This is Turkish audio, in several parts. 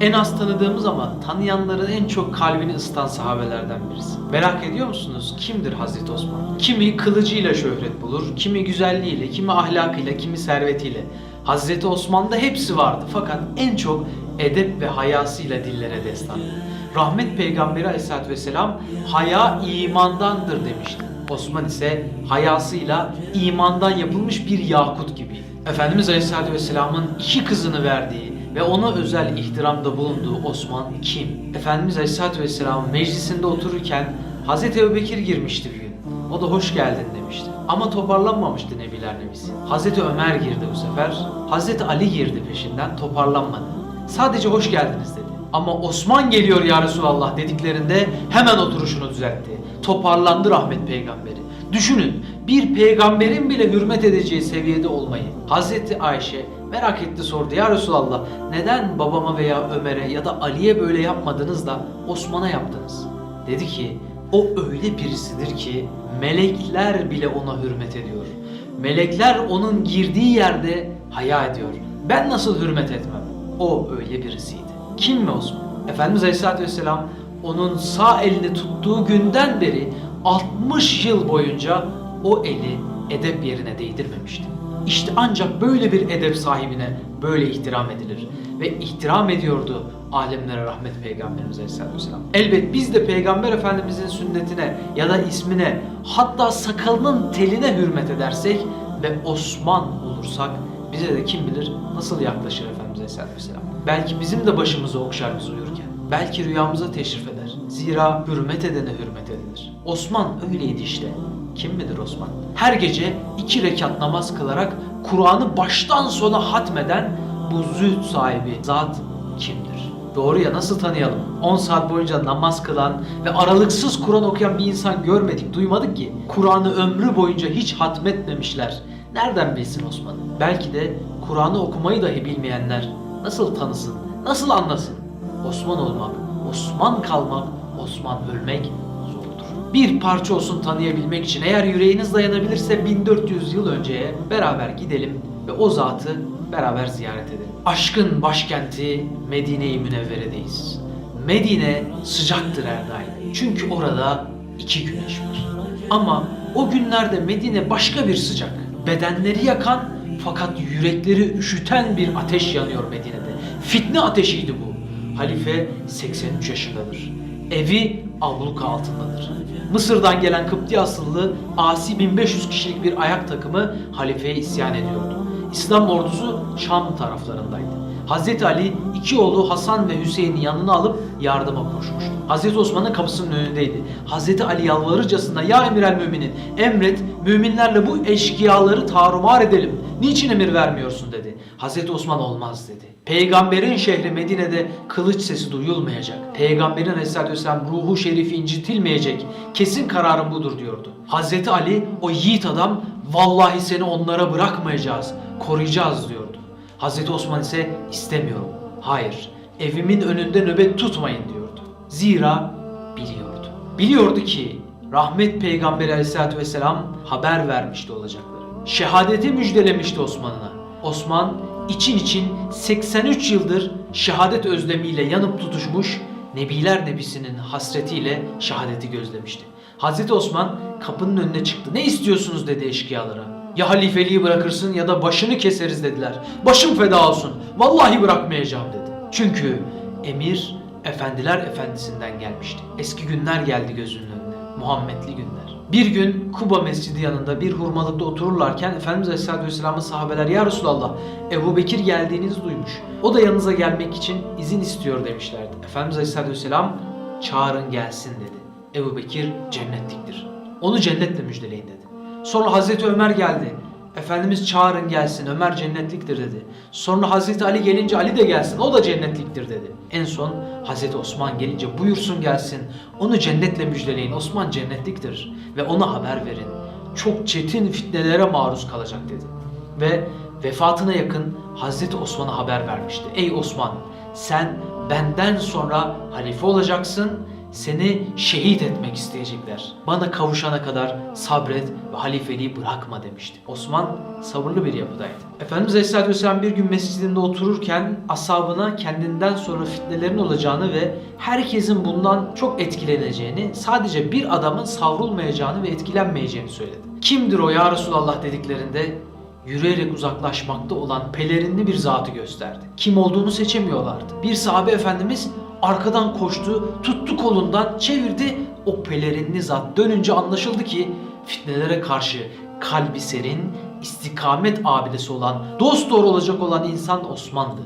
En az tanıdığımız ama tanıyanların en çok kalbini ısıtan sahabelerden birisi. Merak ediyor musunuz kimdir Hazreti Osman? Kimi kılıcıyla şöhret bulur, kimi güzelliğiyle, kimi ahlakıyla, kimi servetiyle. Hazreti Osman'da hepsi vardı fakat en çok edep ve hayasıyla dillere destan. Rahmet Peygamberi Aleyhisselatü Vesselam haya imandandır demişti. Osman ise hayasıyla imandan yapılmış bir yakut gibi. Efendimiz Aleyhisselatü Vesselam'ın iki kızını verdiği ve ona özel ihtiramda bulunduğu Osman kim? Efendimiz Aleyhisselatü Vesselam meclisinde otururken Hazreti Ebubekir girmişti bir gün. O da hoş geldin demişti. Ama toparlanmamıştı Nebiler Nebisi. Hazreti Ömer girdi bu sefer. Hazreti Ali girdi peşinden toparlanmadı. Sadece hoş geldiniz dedi. Ama Osman geliyor ya Resulallah dediklerinde hemen oturuşunu düzeltti. Toparlandı rahmet peygamberi. Düşünün bir peygamberin bile hürmet edeceği seviyede olmayı. Hazreti Ayşe merak etti sordu ya Resulallah neden babama veya Ömer'e ya da Ali'ye böyle yapmadınız da Osman'a yaptınız? Dedi ki o öyle birisidir ki melekler bile ona hürmet ediyor. Melekler onun girdiği yerde haya ediyor. Ben nasıl hürmet etmem? O öyle birisiydi. Kim mi Osman? Efendimiz Aleyhisselatü Vesselam onun sağ elini tuttuğu günden beri 60 yıl boyunca o eli edep yerine değdirmemişti. İşte ancak böyle bir edep sahibine böyle ihtiram edilir. Ve ihtiram ediyordu alemlere rahmet Peygamberimiz Aleyhisselatü Vesselam. Elbet biz de Peygamber Efendimizin sünnetine ya da ismine hatta sakalının teline hürmet edersek ve Osman olursak bize de kim bilir nasıl yaklaşır Efendimiz Aleyhisselatü Vesselam. Belki bizim de başımızı okşar biz uyurken. Belki rüyamıza teşrif eder. Zira hürmet edene hürmet edilir. Osman öyleydi işte. Kim midir Osman? Her gece iki rekat namaz kılarak Kur'an'ı baştan sona hatmeden bu zühd sahibi zat kimdir? Doğruya nasıl tanıyalım? 10 saat boyunca namaz kılan ve aralıksız Kur'an okuyan bir insan görmedik, duymadık ki. Kur'an'ı ömrü boyunca hiç hatmetmemişler. Nereden bilsin Osman? Belki de Kur'an'ı okumayı dahi bilmeyenler nasıl tanısın, nasıl anlasın? Osman olmak, Osman kalmak, Osman ölmek. Bir parça olsun tanıyabilmek için eğer yüreğiniz dayanabilirse 1400 yıl önceye beraber gidelim ve o zatı beraber ziyaret edelim. Aşkın başkenti Medine-i Münevvere'deyiz. Medine sıcaktır her daim. Çünkü orada iki güneş var. Ama o günlerde Medine başka bir sıcak. Bedenleri yakan fakat yürekleri üşüten bir ateş yanıyor Medine'de. Fitne ateşiydi bu. Halife 83 yaşındadır. Evi abluka altındadır. Mısır'dan gelen Kıpti asıllı asi 1500 kişilik bir ayak takımı halifeye isyan ediyordu. İslam ordusu Şam taraflarındaydı. Hazreti Ali iki oğlu Hasan ve Hüseyin'i yanına alıp yardıma koşmuştu. Hazreti Osman'ın kapısının önündeydi. Hazreti Ali yalvarırcasına ya emir el müminin emret müminlerle bu eşkıyaları tarumar edelim. Niçin emir vermiyorsun dedi. Hazreti Osman olmaz dedi. Peygamberin şehri Medine'de kılıç sesi duyulmayacak. Peygamberin aleyhissalatü vesselam ruhu şerifi incitilmeyecek. Kesin kararım budur diyordu. Hazreti Ali o yiğit adam vallahi seni onlara bırakmayacağız, koruyacağız diyordu. Hazreti Osman ise istemiyorum. Hayır, evimin önünde nöbet tutmayın diyordu. Zira biliyordu. Biliyordu ki rahmet peygamberi aleyhissalatü vesselam haber vermişti olacakları. Şehadeti müjdelemişti Osman'ına. Osman için için 83 yıldır şehadet özlemiyle yanıp tutuşmuş Nebiler Nebisi'nin hasretiyle şehadeti gözlemişti. Hazreti Osman kapının önüne çıktı. Ne istiyorsunuz dedi eşkıyalara. Ya halifeliği bırakırsın ya da başını keseriz dediler. Başım feda olsun. Vallahi bırakmayacağım dedi. Çünkü emir efendiler efendisinden gelmişti. Eski günler geldi gözünün önüne. Muhammedli günler. Bir gün Kuba Mescidi yanında bir hurmalıkta otururlarken Efendimiz Aleyhisselatü Vesselam'ın sahabeler Ya Resulallah Ebu Bekir geldiğinizi duymuş. O da yanınıza gelmek için izin istiyor demişlerdi. Efendimiz Aleyhisselatü Vesselam çağırın gelsin dedi. Ebu Bekir cennetliktir. Onu cennetle müjdeleyin dedi. Sonra Hazreti Ömer geldi. Efendimiz çağırın gelsin Ömer cennetliktir dedi. Sonra Hazreti Ali gelince Ali de gelsin o da cennetliktir dedi. En son Hazreti Osman gelince buyursun gelsin onu cennetle müjdeleyin Osman cennetliktir ve ona haber verin. Çok çetin fitnelere maruz kalacak dedi. Ve vefatına yakın Hazreti Osman'a haber vermişti. Ey Osman sen benden sonra halife olacaksın seni şehit etmek isteyecekler. Bana kavuşana kadar sabret ve halifeliği bırakma demişti. Osman sabırlı bir yapıdaydı. Efendimiz Aleyhisselatü Vesselam bir gün mescidinde otururken ashabına kendinden sonra fitnelerin olacağını ve herkesin bundan çok etkileneceğini, sadece bir adamın savrulmayacağını ve etkilenmeyeceğini söyledi. Kimdir o ya Resulallah dediklerinde yürüyerek uzaklaşmakta olan pelerinli bir zatı gösterdi. Kim olduğunu seçemiyorlardı. Bir sahabe efendimiz arkadan koştu, tuttu kolundan, çevirdi. O pelerinli zat dönünce anlaşıldı ki fitnelere karşı kalbi serin, istikamet abidesi olan, dost doğru olacak olan insan Osman'dı.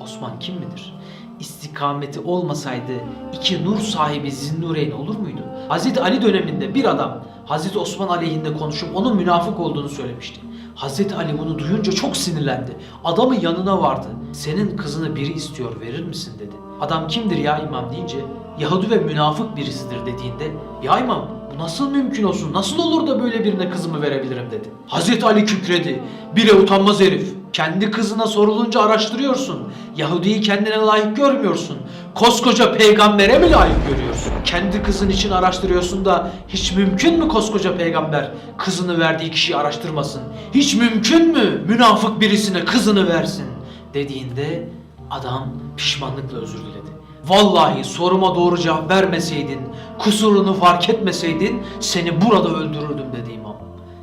Osman kim midir? İstikameti olmasaydı iki nur sahibi Zinnureyn olur muydu? Hazreti Ali döneminde bir adam Hazreti Osman aleyhinde konuşup onun münafık olduğunu söylemişti. Hazreti Ali bunu duyunca çok sinirlendi. Adamın yanına vardı. Senin kızını biri istiyor verir misin dedi. Adam kimdir ya imam deyince Yahudi ve münafık birisidir dediğinde ya imam bu nasıl mümkün olsun nasıl olur da böyle birine kızımı verebilirim dedi. Hazreti Ali kükredi. Bile utanmaz herif. Kendi kızına sorulunca araştırıyorsun. Yahudi'yi kendine layık görmüyorsun. Koskoca peygambere mi layık görüyorsun? Kendi kızın için araştırıyorsun da hiç mümkün mü koskoca peygamber kızını verdiği kişiyi araştırmasın? Hiç mümkün mü münafık birisine kızını versin? Dediğinde adam pişmanlıkla özür diledi. Vallahi soruma doğru cevap vermeseydin, kusurunu fark etmeseydin seni burada öldürürdüm dedi imam.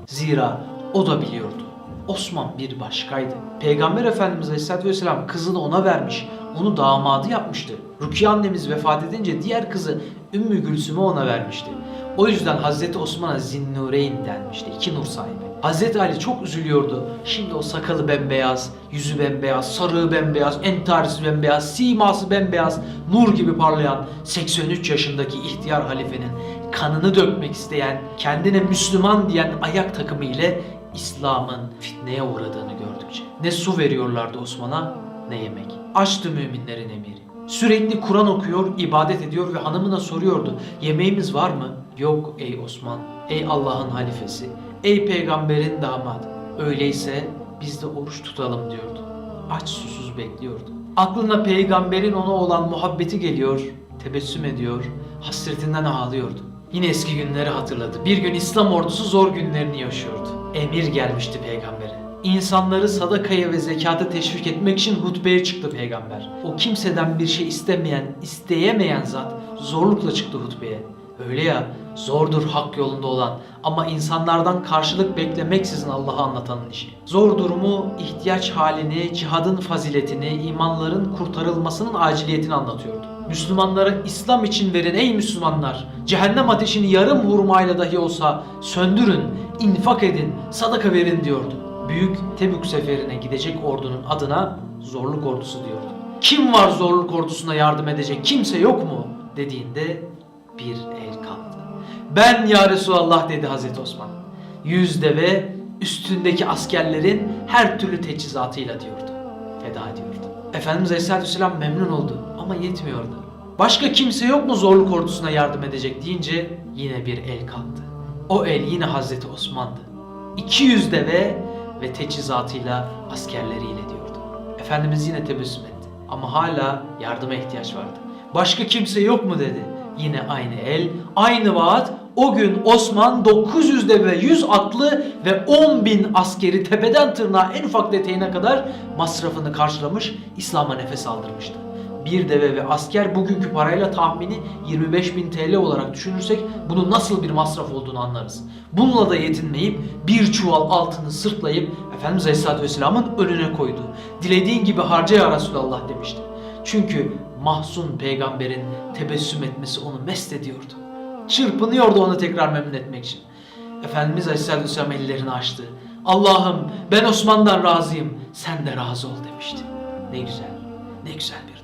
Zira o da biliyordu. Osman bir başkaydı. Peygamber Efendimiz Aleyhisselatü Vesselam kızını ona vermiş. Onu damadı yapmıştı. Rukiye annemiz vefat edince diğer kızı Ümmü Gülsüm'ü ona vermişti. O yüzden Hazreti Osman'a Zinnureyn denmişti. iki nur sahibi. Hazreti Ali çok üzülüyordu. Şimdi o sakalı bembeyaz, yüzü bembeyaz, sarığı bembeyaz, entarisi bembeyaz, siması bembeyaz, nur gibi parlayan 83 yaşındaki ihtiyar halifenin kanını dökmek isteyen, kendine Müslüman diyen ayak takımı ile İslam'ın fitneye uğradığını gördükçe. Ne su veriyorlardı Osman'a ne yemek. Açtı müminlerin emiri. Sürekli Kur'an okuyor, ibadet ediyor ve hanımına soruyordu. Yemeğimiz var mı? Yok ey Osman, ey Allah'ın halifesi, ey peygamberin damadı. Öyleyse biz de oruç tutalım diyordu. Aç susuz bekliyordu. Aklına peygamberin ona olan muhabbeti geliyor, tebessüm ediyor, hasretinden ağlıyordu. Yine eski günleri hatırladı. Bir gün İslam ordusu zor günlerini yaşıyordu. Emir gelmişti peygambere. İnsanları sadakaya ve zekata teşvik etmek için hutbeye çıktı peygamber. O kimseden bir şey istemeyen, isteyemeyen zat zorlukla çıktı hutbeye. Öyle ya, zordur hak yolunda olan ama insanlardan karşılık beklemeksizin Allah'ı anlatanın işi. Zor durumu, ihtiyaç halini, cihadın faziletini, imanların kurtarılmasının aciliyetini anlatıyordu. Müslümanlara İslam için verin ey Müslümanlar. Cehennem ateşini yarım hurmayla dahi olsa söndürün, infak edin, sadaka verin diyordu. Büyük Tebük seferine gidecek ordunun adına zorluk ordusu diyordu. Kim var zorluk ordusuna yardım edecek kimse yok mu dediğinde bir el kalktı. Ben ya Resulallah dedi Hazreti Osman. Yüz deve üstündeki askerlerin her türlü teçhizatıyla diyordu. Feda ediyordu. Efendimiz Aleyhisselatü Vesselam memnun oldu ama yetmiyordu. Başka kimse yok mu zorluk ordusuna yardım edecek deyince yine bir el kalktı. O el yine Hazreti Osman'dı. 200 deve ve teçhizatıyla askerleriyle diyordu. Efendimiz yine tebessüm etti. Ama hala yardıma ihtiyaç vardı. Başka kimse yok mu dedi. Yine aynı el, aynı vaat. O gün Osman 900 deve 100 atlı ve 10 bin askeri tepeden tırnağa en ufak detayına kadar masrafını karşılamış, İslam'a nefes aldırmıştı. Bir deve ve asker bugünkü parayla tahmini 25 bin TL olarak düşünürsek bunun nasıl bir masraf olduğunu anlarız. Bununla da yetinmeyip bir çuval altını sırtlayıp Efendimiz Aleyhisselatü Vesselam'ın önüne koydu. Dilediğin gibi harca ya Resulallah demişti. Çünkü mahzun peygamberin tebessüm etmesi onu mest ediyordu. Çırpınıyordu onu tekrar memnun etmek için. Efendimiz Aleyhisselatü Vesselam ellerini açtı. Allah'ım ben Osman'dan razıyım, sen de razı ol demişti. Ne güzel, ne güzel bir.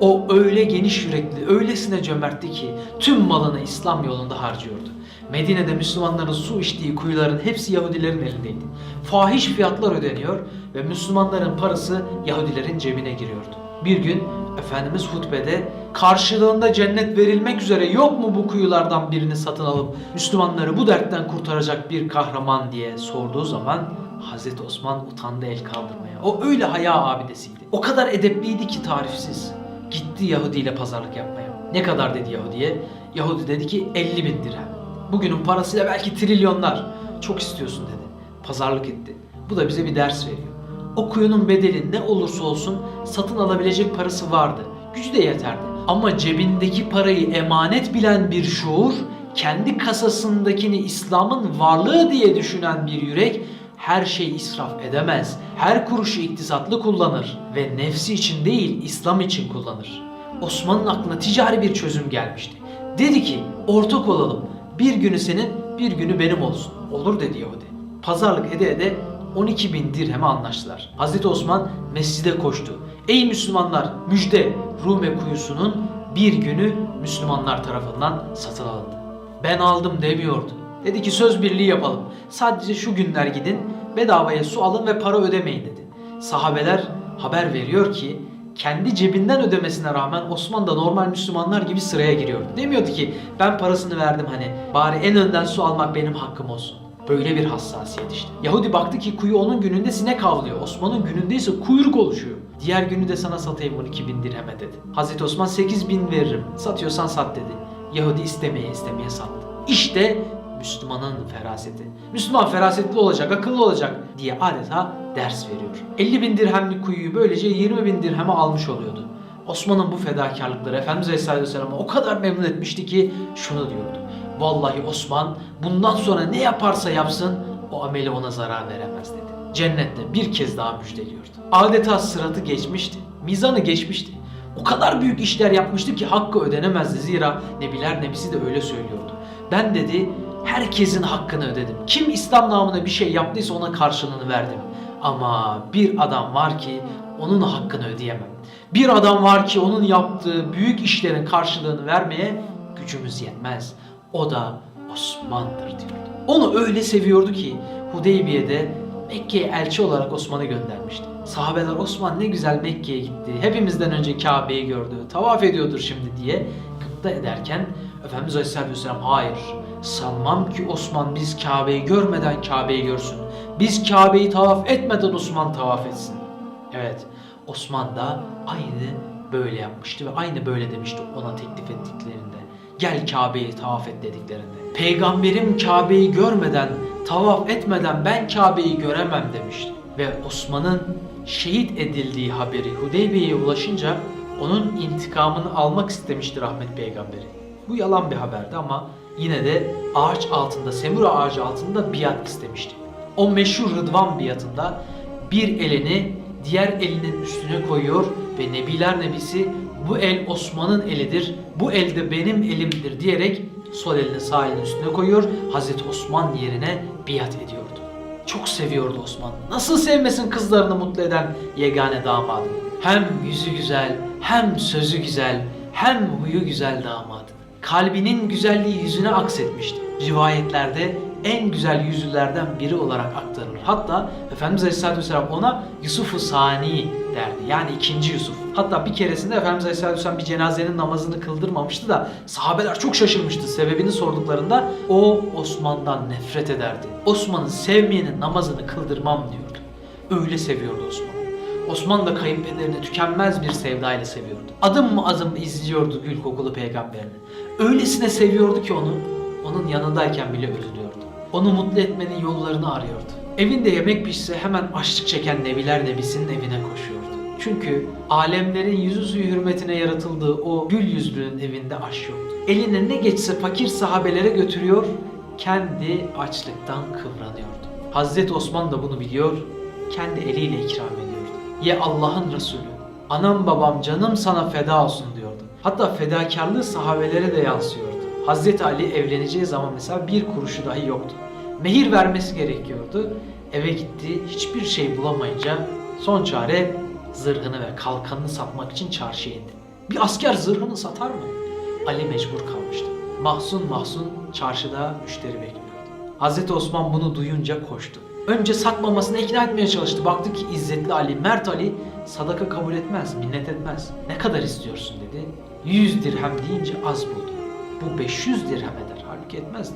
O öyle geniş yürekli, öylesine cömertti ki tüm malını İslam yolunda harcıyordu. Medine'de Müslümanların su içtiği kuyuların hepsi Yahudilerin elindeydi. Fahiş fiyatlar ödeniyor ve Müslümanların parası Yahudilerin cebine giriyordu. Bir gün Efendimiz hutbede karşılığında cennet verilmek üzere yok mu bu kuyulardan birini satın alıp Müslümanları bu dertten kurtaracak bir kahraman diye sorduğu zaman Hazreti Osman utandı el kaldırmaya. O öyle haya abidesiydi. O kadar edepliydi ki tarifsiz. Gitti Yahudi ile pazarlık yapmaya. Ne kadar dedi Yahudi'ye? Yahudi dedi ki 50 bin dirhem. Bugünün parasıyla belki trilyonlar. Çok istiyorsun dedi. Pazarlık etti. Bu da bize bir ders veriyor. O kuyunun bedeli ne olursa olsun satın alabilecek parası vardı. Gücü de yeterdi. Ama cebindeki parayı emanet bilen bir şuur, kendi kasasındakini İslam'ın varlığı diye düşünen bir yürek her şeyi israf edemez. Her kuruşu iktisatlı kullanır ve nefsi için değil İslam için kullanır. Osman'ın aklına ticari bir çözüm gelmişti. Dedi ki ortak olalım. Bir günü senin, bir günü benim olsun. Olur dedi Yahudi. Pazarlık ede ede 12 bin dirheme anlaştılar. Hazreti Osman mescide koştu. Ey Müslümanlar müjde Rume kuyusunun bir günü Müslümanlar tarafından satın alındı. Ben aldım demiyordu. Dedi ki söz birliği yapalım. Sadece şu günler gidin bedavaya su alın ve para ödemeyin dedi. Sahabeler haber veriyor ki kendi cebinden ödemesine rağmen Osman da normal Müslümanlar gibi sıraya giriyordu. Demiyordu ki ben parasını verdim hani bari en önden su almak benim hakkım olsun. Böyle bir hassasiyet işte. Yahudi baktı ki kuyu onun gününde sinek avlıyor. Osman'ın gününde ise kuyruk oluşuyor. Diğer günü de sana satayım 12 bin dirheme dedi. Hazreti Osman 8 bin veririm. Satıyorsan sat dedi. Yahudi istemeye istemeye sattı. İşte Müslümanın feraseti. Müslüman ferasetli olacak, akıllı olacak diye adeta ders veriyor. 50 bin dirhemlik kuyuyu böylece 20 bin dirheme almış oluyordu. Osman'ın bu fedakarlıkları Efendimiz Aleyhisselatü Vesselam'ı o kadar memnun etmişti ki şunu diyordu. Vallahi Osman bundan sonra ne yaparsa yapsın o ameli ona zarar veremez dedi. Cennette bir kez daha müjdeliyordu. Adeta sıratı geçmişti, mizanı geçmişti. O kadar büyük işler yapmıştı ki hakkı ödenemezdi zira Nebiler Nebisi de öyle söylüyordu. Ben dedi herkesin hakkını ödedim. Kim İslam namına bir şey yaptıysa ona karşılığını verdim. Ama bir adam var ki onun hakkını ödeyemem. Bir adam var ki onun yaptığı büyük işlerin karşılığını vermeye gücümüz yetmez. O da Osman'dır diyordu. Onu öyle seviyordu ki Hudeybiye'de Mekke'ye elçi olarak Osman'ı göndermişti. Sahabeler Osman ne güzel Mekke'ye gitti. Hepimizden önce Kabe'yi gördü. Tavaf ediyordur şimdi diye gıpta ederken Efendimiz Aleyhisselatü Vesselam hayır sanmam ki Osman biz Kabe'yi görmeden Kabe'yi görsün. Biz Kabe'yi tavaf etmeden Osman tavaf etsin. Evet Osman da aynı böyle yapmıştı ve aynı böyle demişti ona teklif ettiklerinde. Gel Kabe'yi tavaf et dediklerinde. Peygamberim Kabe'yi görmeden, tavaf etmeden ben Kabe'yi göremem demişti. Ve Osman'ın şehit edildiği haberi Hudeybiye'ye ulaşınca onun intikamını almak istemişti rahmet peygamberi. Bu yalan bir haberdi ama yine de ağaç altında, semura ağacı altında biat istemişti. O meşhur Rıdvan biatında bir elini diğer elinin üstüne koyuyor ve Nebiler Nebisi bu el Osman'ın elidir, bu el de benim elimdir diyerek sol elini sağ elinin üstüne koyuyor. Hazreti Osman yerine biat ediyordu. Çok seviyordu Osman. Nasıl sevmesin kızlarını mutlu eden yegane damadı. Hem yüzü güzel, hem sözü güzel, hem huyu güzel damadı. Kalbinin güzelliği yüzüne aksetmişti. Rivayetlerde en güzel yüzlülerden biri olarak aktarılır. Hatta Efendimiz Aleyhisselatü Vesselam ona Yusuf-u Sani derdi. Yani ikinci Yusuf. Hatta bir keresinde Efendimiz Aleyhisselatü Vesselam bir cenazenin namazını kıldırmamıştı da sahabeler çok şaşırmıştı. Sebebini sorduklarında o Osman'dan nefret ederdi. Osman'ın sevmeyenin namazını kıldırmam diyordu. Öyle seviyordu Osman. Osman da kayınpederini tükenmez bir sevdayla seviyordu. Adım mı adım izliyordu gül kokulu peygamberini. Öylesine seviyordu ki onu, onun yanındayken bile üzülüyordu. Onu mutlu etmenin yollarını arıyordu. Evinde yemek pişse hemen açlık çeken Nebiler Nebisi'nin evine koşuyordu. Çünkü alemlerin yüzü suyu hürmetine yaratıldığı o gül yüzlünün evinde aş yoktu. Eline ne geçse fakir sahabelere götürüyor, kendi açlıktan kıvranıyordu. Hazreti Osman da bunu biliyor, kendi eliyle ikram ediyordu. Ye Allah'ın Resulü, anam babam canım sana feda olsun diyordu. Hatta fedakarlığı sahabelere de yansıyordu. Hazreti Ali evleneceği zaman mesela bir kuruşu dahi yoktu. Mehir vermesi gerekiyordu. Eve gitti, hiçbir şey bulamayınca son çare zırhını ve kalkanını satmak için çarşıya indi. Bir asker zırhını satar mı? Ali mecbur kalmıştı. Mahzun mahzun çarşıda müşteri bekliyordu. Hazreti Osman bunu duyunca koştu. Önce satmamasını ikna etmeye çalıştı. Baktı ki İzzetli Ali, Mert Ali sadaka kabul etmez, minnet etmez. Ne kadar istiyorsun dedi. 100 dirhem deyince az buldu. Bu 500 dirhem eder. Halbuki etmezdi.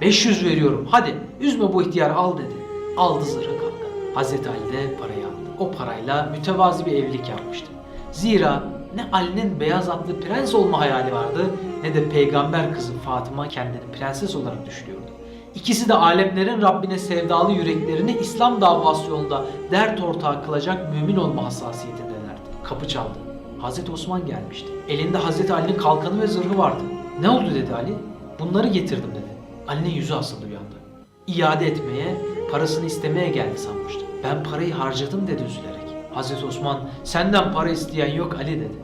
500 veriyorum hadi üzme bu ihtiyar al dedi. Aldı zırhı kalktı. Hazreti Ali de parayı aldı. O parayla mütevazi bir evlilik yapmıştı. Zira Ne Ali'nin beyaz atlı prens olma hayali vardı ne de peygamber kızı Fatıma kendini prenses olarak düşünüyordu. İkisi de alemlerin Rabbine sevdalı yüreklerini İslam davası yolunda dert ortağı kılacak mümin olma hassasiyetindelerdi. Kapı çaldı. Hazreti Osman gelmişti. Elinde Hazreti Ali'nin kalkanı ve zırhı vardı. Ne oldu dedi Ali. Bunları getirdim dedi. Ali'nin yüzü asıldı bir anda. İade etmeye, parasını istemeye geldi sanmıştı. Ben parayı harcadım dedi üzülerek. Hazreti Osman senden para isteyen yok Ali dedi.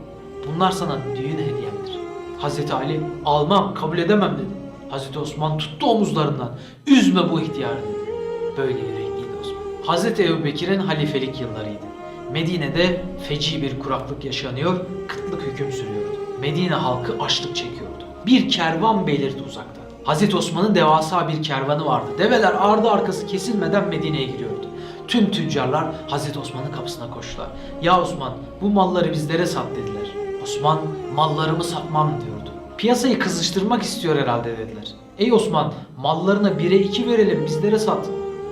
Bunlar sana düğün hediyemdir. Hazreti Ali almam kabul edemem dedi. Hazreti Osman tuttu omuzlarından. Üzme bu ihtiyarı dedi. Böyle yürekliydi Osman. Hazreti Ebubekir'in halifelik yıllarıydı. Medine'de feci bir kuraklık yaşanıyor, kıtlık hüküm sürüyordu. Medine halkı açlık çekiyordu. Bir kervan belirdi uzakta. Hazreti Osman'ın devasa bir kervanı vardı. Develer ardı arkası kesilmeden Medine'ye giriyordu. Tüm tüccarlar Hazreti Osman'ın kapısına koştular. Ya Osman bu malları bizlere sat dediler. Osman mallarımı satmam diyordu. Piyasayı kızıştırmak istiyor herhalde dediler. Ey Osman mallarına bire iki verelim bizlere sat.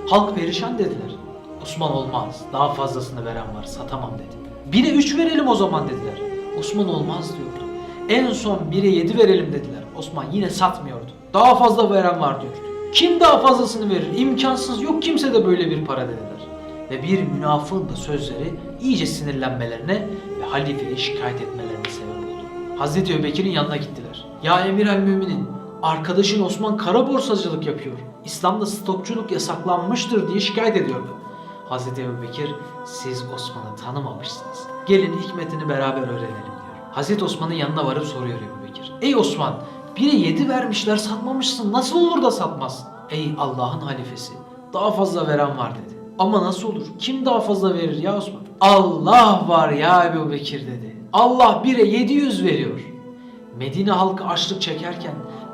Halk perişan dediler. Osman olmaz daha fazlasını veren var satamam dedi. Bire üç verelim o zaman dediler. Osman olmaz diyordu. En son 1'e 7 verelim dediler. Osman yine satmıyordu. Daha fazla veren var diyordu. Kim daha fazlasını verir? İmkansız yok kimse de böyle bir para dediler. Ve bir münafığın da sözleri iyice sinirlenmelerine ve halifeye şikayet etmelerine sebep. Hazreti Ebubekir'in yanına gittiler. Ya emir el müminin arkadaşın Osman kara borsacılık yapıyor. İslam'da stokçuluk yasaklanmıştır diye şikayet ediyordu. Hazreti Ebubekir siz Osman'ı tanımamışsınız. Gelin hikmetini beraber öğrenelim diyor. Hazreti Osman'ın yanına varıp soruyor Ebu Bekir. Ey Osman, biri yedi vermişler satmamışsın. Nasıl olur da satmazsın? Ey Allah'ın halifesi, daha fazla veren var dedi. Ama nasıl olur? Kim daha fazla verir ya Osman? Allah var ya Ebu Bekir dedi. Allah bire 700 veriyor. Medine halkı açlık çekerken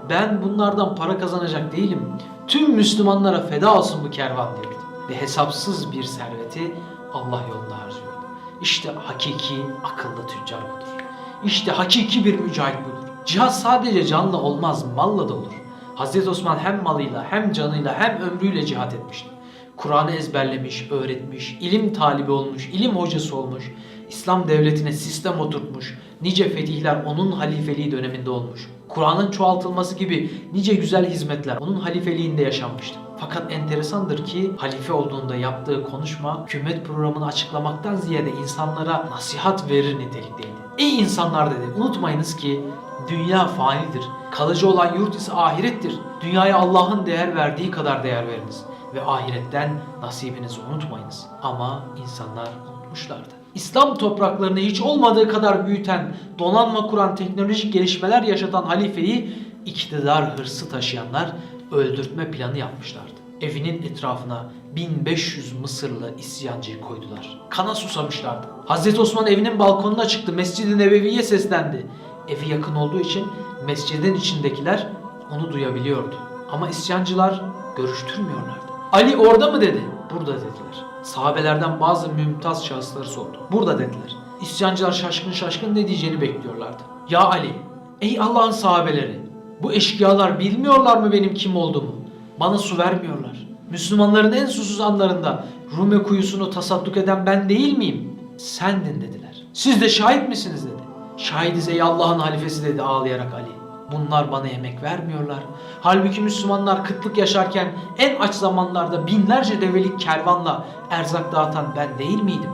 ben bunlardan para kazanacak değilim. Tüm Müslümanlara feda olsun bu kervan diyordu. Ve hesapsız bir serveti Allah yolunda harcıyordu. İşte hakiki akıllı tüccar budur. İşte hakiki bir mücahit budur. Cihat sadece canla olmaz, malla da olur. Hazreti Osman hem malıyla hem canıyla hem ömrüyle cihat etmişti. Kur'an'ı ezberlemiş, öğretmiş, ilim talibi olmuş, ilim hocası olmuş, İslam devletine sistem oturtmuş, nice fetihler onun halifeliği döneminde olmuş. Kur'an'ın çoğaltılması gibi nice güzel hizmetler onun halifeliğinde yaşanmıştı. Fakat enteresandır ki halife olduğunda yaptığı konuşma hükümet programını açıklamaktan ziyade insanlara nasihat verir nitelikteydi. Ey insanlar dedi unutmayınız ki dünya fanidir. Kalıcı olan yurt ise ahirettir. Dünyaya Allah'ın değer verdiği kadar değer veriniz. Ve ahiretten nasibinizi unutmayınız. Ama insanlar unutmuşlardı. İslam topraklarını hiç olmadığı kadar büyüten, donanma kuran teknolojik gelişmeler yaşatan halifeyi iktidar hırsı taşıyanlar öldürtme planı yapmışlardı. Evinin etrafına 1500 Mısırlı isyancıyı koydular. Kana susamışlardı. Hazreti Osman evinin balkonuna çıktı. Mescid-i Nebevi'ye seslendi. Evi yakın olduğu için mescidin içindekiler onu duyabiliyordu. Ama isyancılar görüştürmüyorlardı. Ali orada mı dedi? Burada dediler. Sahabelerden bazı mümtaz şahısları sordu. Burada dediler. İsyancılar şaşkın şaşkın ne diyeceğini bekliyorlardı. Ya Ali, ey Allah'ın sahabeleri, bu eşkıyalar bilmiyorlar mı benim kim olduğumu? Bana su vermiyorlar. Müslümanların en susuz anlarında Rume kuyusunu tasadduk eden ben değil miyim? Sendin dediler. Siz de şahit misiniz dedi. Şahidiz ey Allah'ın halifesi dedi ağlayarak Ali. Bunlar bana yemek vermiyorlar. Halbuki Müslümanlar kıtlık yaşarken en aç zamanlarda binlerce develik kervanla erzak dağıtan ben değil miydim?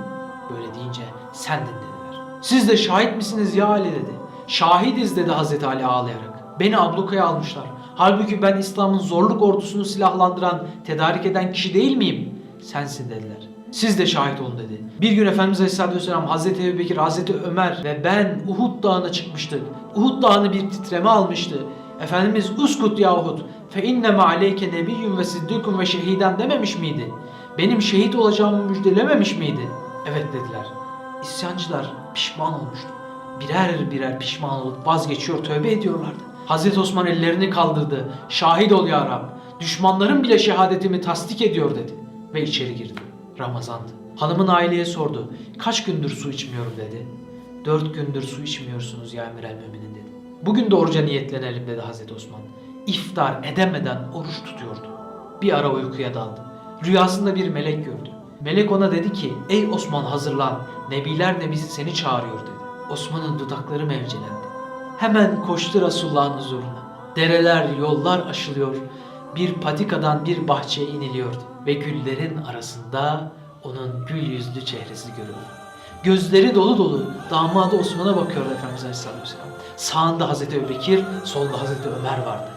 Böyle deyince sendin dediler. Siz de şahit misiniz ya Ali dedi. Şahidiz dedi Hazreti Ali ağlayarak. Beni ablukaya almışlar. Halbuki ben İslam'ın zorluk ordusunu silahlandıran, tedarik eden kişi değil miyim? Sensin dediler. Siz de şahit olun dedi. Bir gün Efendimiz Aleyhisselatü Vesselam Hazreti Ebubekir, Hazreti Ömer ve ben Uhud Dağı'na çıkmıştık. Uhud Dağı'nı bir titreme almıştı. Efendimiz uskut ya Uhud fe inneme aleyke nebiyyun ve siddikun ve şehiden dememiş miydi? Benim şehit olacağımı müjdelememiş miydi? Evet dediler. İsyancılar pişman olmuştu. Birer birer pişman olup vazgeçiyor, tövbe ediyorlardı. Hazreti Osman ellerini kaldırdı. Şahit ol ya Rab. Düşmanlarım bile şehadetimi tasdik ediyor dedi. Ve içeri girdi. Ramazandı. Hanımın aileye sordu. Kaç gündür su içmiyorum dedi. Dört gündür su içmiyorsunuz ya Emir el Müminin dedi. Bugün de oruca niyetlenelim dedi Hazreti Osman. İftar edemeden oruç tutuyordu. Bir ara uykuya daldı. Rüyasında bir melek gördü. Melek ona dedi ki ey Osman hazırlan. Nebiler nebisi seni çağırıyor dedi. Osman'ın dudakları mevcelendi. Hemen koştu Resulullah'ın huzuruna. Dereler, yollar aşılıyor. Bir patikadan bir bahçeye iniliyordu. Ve güllerin arasında onun gül yüzlü çehresi görüldü. Gözleri dolu dolu damadı Osman'a bakıyordu Efendimiz Aleyhisselatü Vesselam. Sağında Hazreti Ebubekir, solda Hazreti Ömer vardı.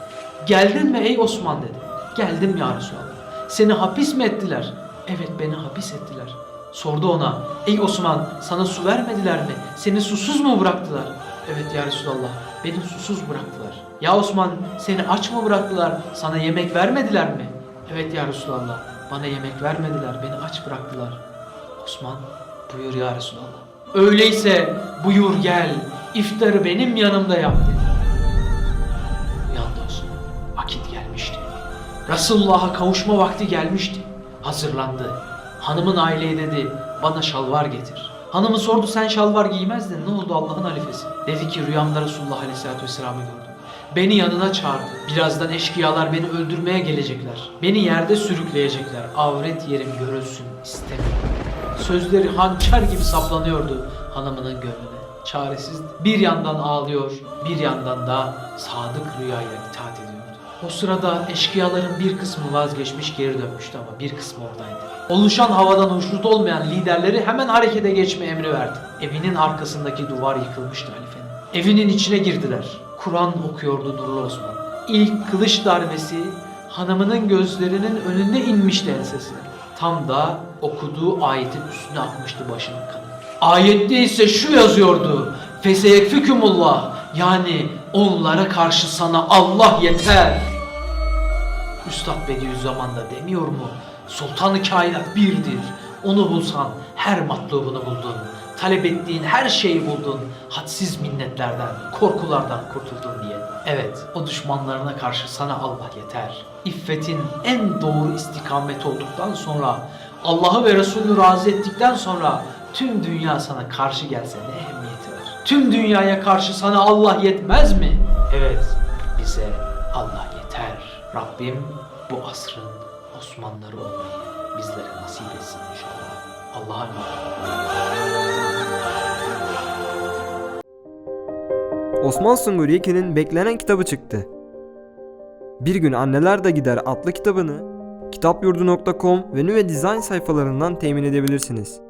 Geldin mi ey Osman dedi. Geldim ya Resulallah. Seni hapis mi ettiler? Evet beni hapis ettiler. Sordu ona. Ey Osman sana su vermediler mi? Seni susuz mu bıraktılar? Evet ya Resulallah beni susuz bıraktılar. Ya Osman seni aç mı bıraktılar? Sana yemek vermediler mi? Evet ya Resulallah bana yemek vermediler beni aç bıraktılar. Osman buyur ya Resulallah. Öyleyse buyur gel iftarı benim yanımda yap dedi. Uyandı Osman. Vakit gelmişti. Resulullah'a kavuşma vakti gelmişti. Hazırlandı. Hanımın aileye dedi bana şalvar getir. Hanımı sordu sen şalvar giymezdin ne oldu Allah'ın halifesi? Dedi ki rüyamda Resulullah Aleyhisselatü Vesselam'ı gördüm. Beni yanına çağırdı. Birazdan eşkıyalar beni öldürmeye gelecekler. Beni yerde sürükleyecekler. Avret yerim görülsün istemiyorum. Sözleri hançer gibi saplanıyordu hanımının gönlüne. Çaresiz bir yandan ağlıyor, bir yandan da sadık rüyaya itaat ediyordu. O sırada eşkıyaların bir kısmı vazgeçmiş geri dönmüştü ama bir kısmı oradaydı. Oluşan havadan hoşnut olmayan liderleri hemen harekete geçme emri verdi. Evinin arkasındaki duvar yıkılmıştı halifenin. Evinin içine girdiler. Kur'an okuyordu Nurlu Osman. İlk kılıç darbesi hanımının gözlerinin önünde inmişti ensesine. Tam da okuduğu ayetin üstüne akmıştı başının kanı. Ayette ise şu yazıyordu. Feseyekfikumullah yani onlara karşı sana Allah yeter. Üstad Bediüzzaman da demiyor mu? Sultanı kainat birdir. Onu bulsan her matlubunu buldun. Talep ettiğin her şeyi buldun. Hadsiz minnetlerden, korkulardan kurtuldun diye. Evet, o düşmanlarına karşı sana Allah yeter. İffetin en doğru istikamet olduktan sonra, Allah'ı ve Resulünü razı ettikten sonra tüm dünya sana karşı gelse ne ehemmiyeti var? Tüm dünyaya karşı sana Allah yetmez mi? Evet, bize Allah yeter. Rabbim bu asrın Osmanlıları olmayı bizlere nasip etsin inşallah. Allah'a emanet. Osman Sungur Yekin'in beklenen kitabı çıktı. Bir gün Anneler de Gider adlı kitabını kitapyurdu.com ve Nüve Design sayfalarından temin edebilirsiniz.